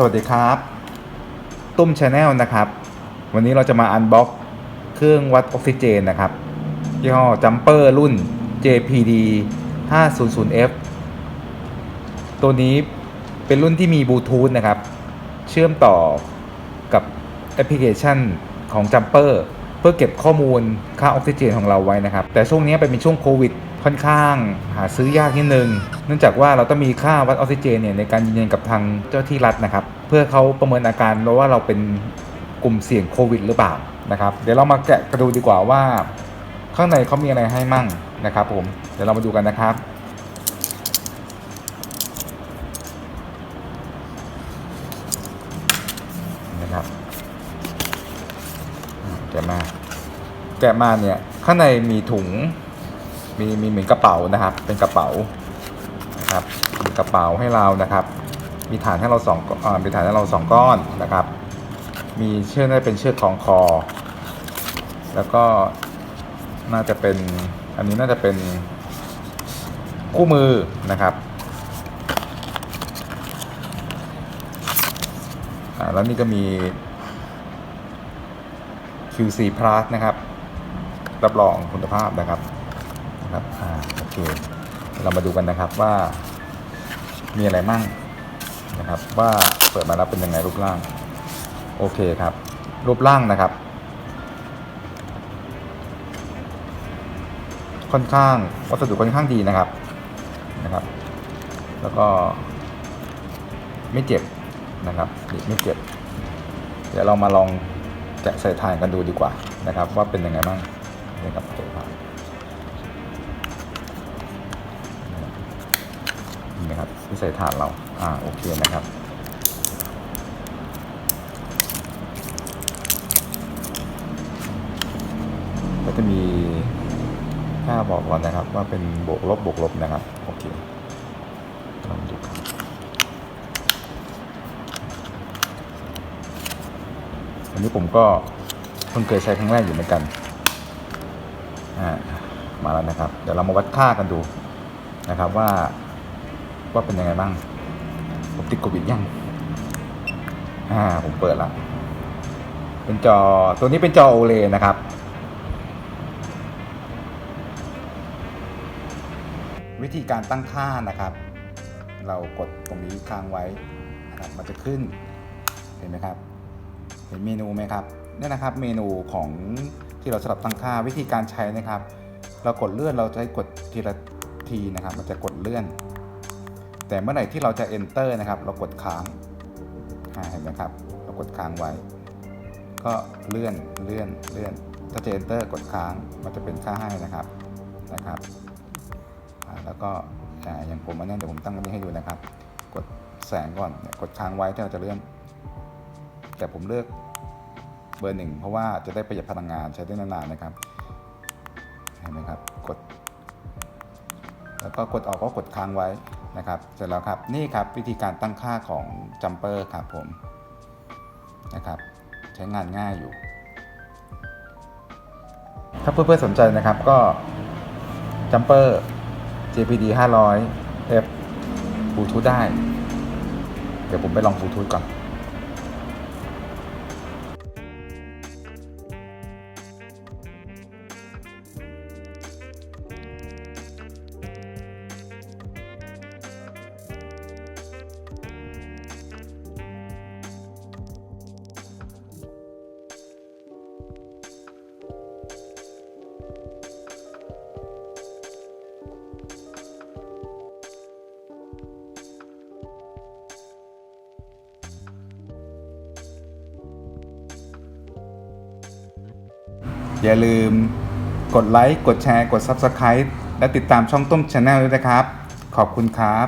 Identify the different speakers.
Speaker 1: สวัสดีครับ ตุ้มชาแนลนะครับ วันนี้เราจะมาอันบ็อกเครื่องวัดออกซิเจนนะครับยี่ห้อจัมเปอร์รุ่น JPD 500F ตัวนี้เป็นรุ่นที่มีบลูทูธนะครับ เชื่อมต่อกับแอปพลิเคชันของ Jumper เพื่อเก็บข้อมูลค่าออกซิเจนของเราไว้นะครับ แต่ช่วงนี้เป็นช่วงโควิด ค่อนข้างหาซื้อยากนิดนึง เนื่องจากว่าเราต้องมีค่าวัดออกซิเจนเนี่ยในการยืนยันกับทางเจ้าที่รัฐนะครับ เพื่อเขาประเมินอาการว่าเราเป็นกลุ่มเสี่ยงโควิด หรือเปล่านะครับ เดี๋ยวเรามาแกะกระดูดีกว่าว่า ข้างในเขามีอะไรให้มั่งนะครับ ผม เดี๋ยวเรามาดูกันนะครับ นะครับแกะมา แกะมาเนี่ยข้างในมีถุง มีมีเหมือนกระเป๋านะครับ เป็นกระเป๋านะครับมีกระเป๋าให้เรานะครับ มีฐานให้เราสองอ่ามีฐานให้เราสองก้อนนะครับ มีเชือกน่าจะเป็นเชือกคล้องคอ แล้วก็น่าจะเป็นอันนี้น่าจะเป็นคู่มือนะครับแล้วนี่ก็มี QC Plus นะครับ รับรองคุณภาพนะครับ นะครับอ่าโอเคเรามาดูกันนะครับว่า มีอะไรมั่งนะครับ ว่าเปิดมาแล้วเป็นยังไงรูปร่าง โอเคครับ รูปร่างนะครับ ค่อนข้างวัสดุค่อนข้างดีนะครับนะครับ แล้วก็ไม่เจ็บนะครับไม่เจ็บ เดี๋ยวเรามาลองแกะใส่ถ่านกันดูดีกว่านะครับ ว่าเป็นยังไงบ้างนี่ครับตัวถ่าน ที่ใส่ถานเรา อ่า โอเคนะครับ ก็จะมีค่าบอกก่อนนะครับ ว่าเป็นบวกลบบวกลบนะครับ โอเคลองดูครับอันนี้ผมก็เพิ่งเคยใช้ครั้งแรกอยู่เหมือนกัน อ่า มาแล้วนะครับ เดี๋ยวเรามาวัดค่ากันดูนะครับว่า ว่าเป็นยังไงบ้างผมติดโควิดยังอ่าผมเปิดละเป็นจอตัวนี้เป็นจอ OLED นะครับวิธีการตั้งค่านะครับ เรากดตรงนี้ค้างไว้นะครับมันจะขึ้นเห็นไหมครับ เห็นเมนูไหมครับนี่นะครับเมนูของที่เราสลับตั้งค่าวิธีการใช้นะครับ เรากดเลื่อนเราจะให้กดทีละทีนะครับ มันจะกดเลื่อน แต่เมื่อไหร่ที่เราจะ enter นะครับ เรากดค้างอ่าเห็นไหมครับ เรากดค้างไว้ ก็เลื่อนเลื่อนเลื่อน ถ้าจะ enter กดค้างมันจะเป็นค่าให้นะครับนะครับแล้วก็อย่างผมอันนี้เดี๋ยวผมตั้งอันนี้ให้ดูนะครับ กดแสงก่อนกดค้างไว้ที่เราจะเลื่อน แต่ผมเลือกเบอร์หนึ่งเพราะว่าจะได้ประหยัดพลังงานใช้ได้นานๆนะครับเห็นไหมครับกด แล้วก็กดออกก็กดค้างไว้ นะครับเสร็จแล้วครับนี่ครับวิธีการตั้งค่าของจัมเปอร์ครับผมนะครับใช้งานง่ายอยู่ ถ้าเพื่อนๆสนใจนะครับก็จัมเปอร์ JPD 500 F บลูทูธได้ เดี๋ยวผมไปลองบลูทูธก่อน อย่าลืมกดไลค์ กดแชร์ กด Subscribe และติดตามช่องต้มชาแนลด้วยนะครับ ขอบคุณครับ